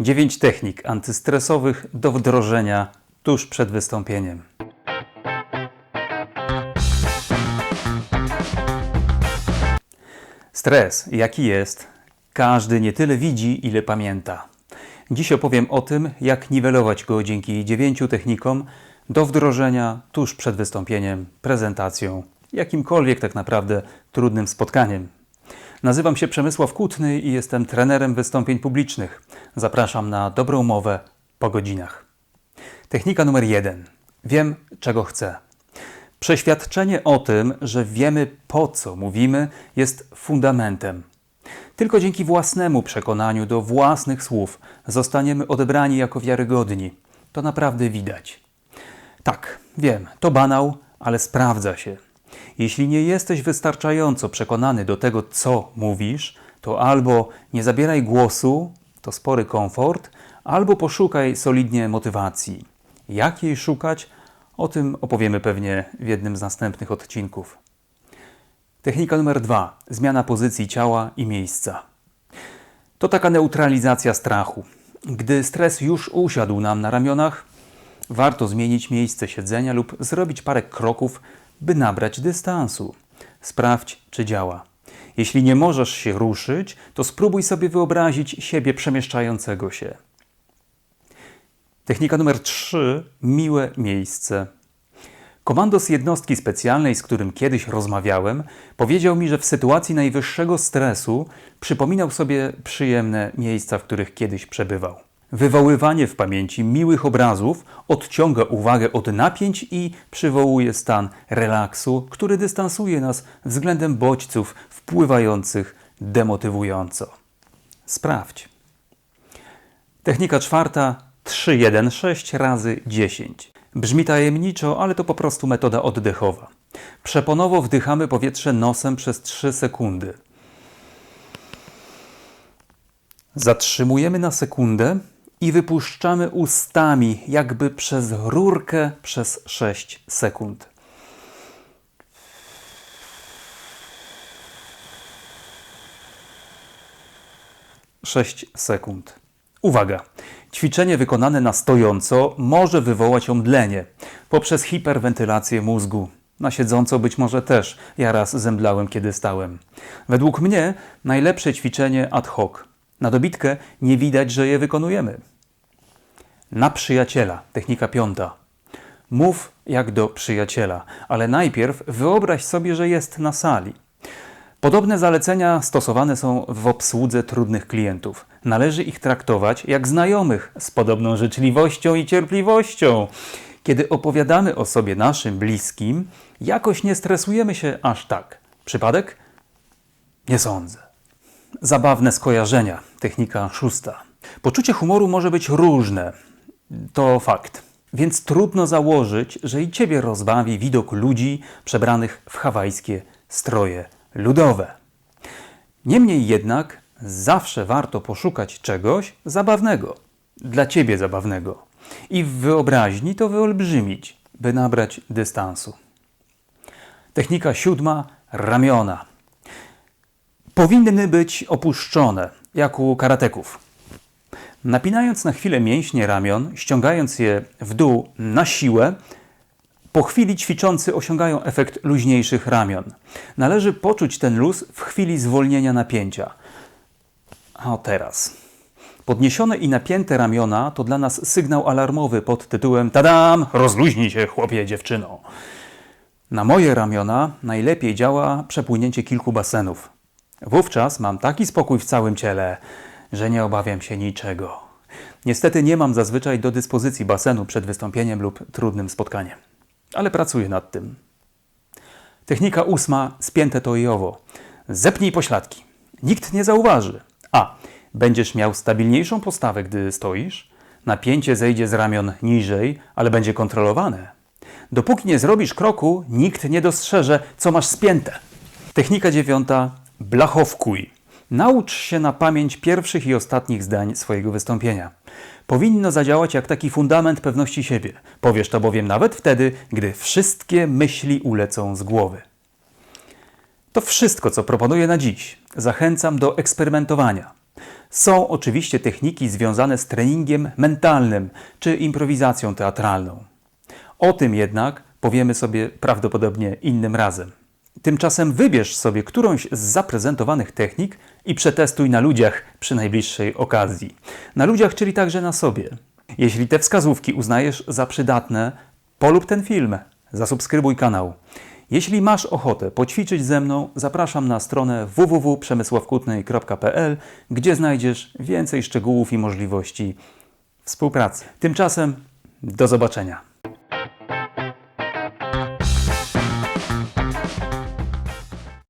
9 technik antystresowych do wdrożenia tuż przed wystąpieniem. Stres, jaki jest, każdy nie tyle widzi, ile pamięta. Dziś opowiem o tym, jak niwelować go dzięki dziewięciu technikom do wdrożenia tuż przed wystąpieniem, prezentacją, jakimkolwiek tak naprawdę trudnym spotkaniem. Nazywam się Przemysław Kutny i jestem trenerem wystąpień publicznych. Zapraszam na dobrą mowę po godzinach. Technika numer jeden. Wiem, czego chcę. Przeświadczenie o tym, że wiemy po co mówimy, jest fundamentem. Tylko dzięki własnemu przekonaniu do własnych słów zostaniemy odebrani jako wiarygodni. To naprawdę widać. Tak, wiem, to banał, ale sprawdza się. Jeśli nie jesteś wystarczająco przekonany do tego, co mówisz, to albo nie zabieraj głosu, to spory komfort, albo poszukaj solidnie motywacji. Jak jej szukać? O tym opowiemy pewnie w jednym z następnych odcinków. Technika numer dwa: zmiana pozycji ciała i miejsca. To taka neutralizacja strachu. Gdy stres już usiadł nam na ramionach, warto zmienić miejsce siedzenia lub zrobić parę kroków, by nabrać dystansu. Sprawdź, czy działa. Jeśli nie możesz się ruszyć, to spróbuj sobie wyobrazić siebie przemieszczającego się. Technika numer 3. Miłe miejsce. Komandos jednostki specjalnej, z którym kiedyś rozmawiałem, powiedział mi, że w sytuacji najwyższego stresu przypominał sobie przyjemne miejsca, w których kiedyś przebywał. Wywoływanie w pamięci miłych obrazów odciąga uwagę od napięć i przywołuje stan relaksu, który dystansuje nas względem bodźców wpływających demotywująco. Sprawdź. Technika czwarta 3-1-6 razy 10. Brzmi tajemniczo, ale to po prostu metoda oddechowa. Przeponowo wdychamy powietrze nosem przez 3 sekundy. Zatrzymujemy na sekundę i wypuszczamy ustami, jakby przez rurkę przez 6 sekund. Sześć sekund. Uwaga! Ćwiczenie wykonane na stojąco może wywołać omdlenie poprzez hiperwentylację mózgu. Na siedząco być może też. Ja raz zemdlałem, kiedy stałem. Według mnie najlepsze ćwiczenie ad hoc. Na dobitkę nie widać, że je wykonujemy. Na przyjaciela. Technika piąta. Mów jak do przyjaciela, ale najpierw wyobraź sobie, że jest na sali. Podobne zalecenia stosowane są w obsłudze trudnych klientów. Należy ich traktować jak znajomych z podobną życzliwością i cierpliwością. Kiedy opowiadamy o sobie naszym bliskim, jakoś nie stresujemy się aż tak. Przypadek? Nie sądzę. Zabawne skojarzenia. Technika szósta. Poczucie humoru może być różne. To fakt. Więc trudno założyć, że i ciebie rozbawi widok ludzi przebranych w hawajskie stroje ludowe. Niemniej jednak zawsze warto poszukać czegoś zabawnego, dla ciebie zabawnego i w wyobraźni to wyolbrzymić, by nabrać dystansu. Technika siódma ramiona. Powinny być opuszczone, jak u karateków. Napinając na chwilę mięśnie ramion, ściągając je w dół na siłę, po chwili ćwiczący osiągają efekt luźniejszych ramion. Należy poczuć ten luz w chwili zwolnienia napięcia. A teraz. Podniesione i napięte ramiona to dla nas sygnał alarmowy pod tytułem Tadam! Rozluźnij się, chłopie, dziewczyno. Na moje ramiona najlepiej działa przepłynięcie kilku basenów. Wówczas mam taki spokój w całym ciele, że nie obawiam się niczego. Niestety nie mam zazwyczaj do dyspozycji basenu przed wystąpieniem lub trudnym spotkaniem, ale pracuję nad tym. Technika ósma, spięte to i owo. Zepnij pośladki. Nikt nie zauważy. A. Będziesz miał stabilniejszą postawę, gdy stoisz. Napięcie zejdzie z ramion niżej, ale będzie kontrolowane. Dopóki nie zrobisz kroku, nikt nie dostrzeże, co masz spięte. Technika dziewiąta. Blachowkuj. Naucz się na pamięć pierwszych i ostatnich zdań swojego wystąpienia. Powinno zadziałać jak taki fundament pewności siebie. Powiesz to bowiem nawet wtedy, gdy wszystkie myśli ulecą z głowy. To wszystko, co proponuję na dziś. Zachęcam do eksperymentowania. Są oczywiście techniki związane z treningiem mentalnym czy improwizacją teatralną. O tym jednak powiemy sobie prawdopodobnie innym razem. Tymczasem wybierz sobie którąś z zaprezentowanych technik i przetestuj na ludziach przy najbliższej okazji. Na ludziach, czyli także na sobie. Jeśli te wskazówki uznajesz za przydatne, polub ten film, zasubskrybuj kanał. Jeśli masz ochotę poćwiczyć ze mną, zapraszam na stronę www.przemysławkutnej.pl, gdzie znajdziesz więcej szczegółów i możliwości współpracy. Tymczasem do zobaczenia.